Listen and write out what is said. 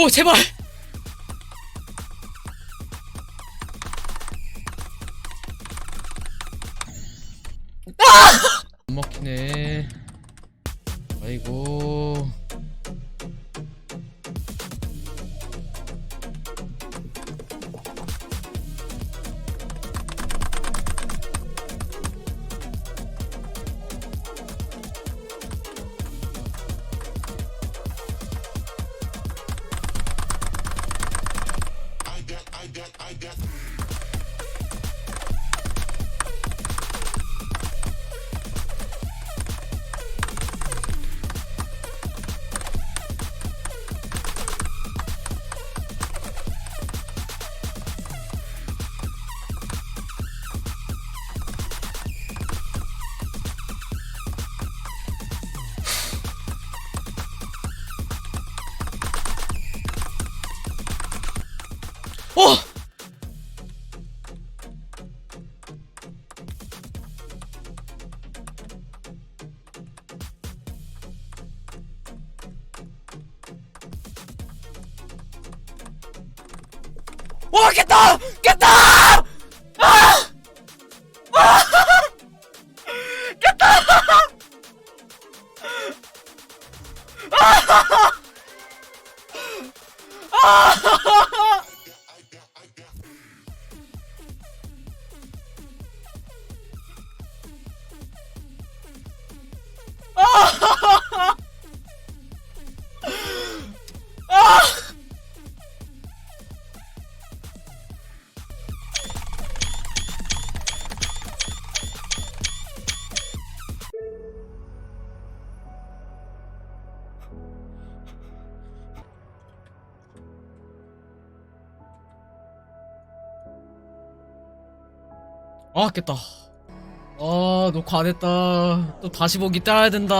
오 제발. 안 먹히네. 아이고 I got, I got. 어! 와 깼다! 깼다! 아! 아! 깼다! 아 깼다. 아 녹화 안 했다. 또 다시 보기 따야 된다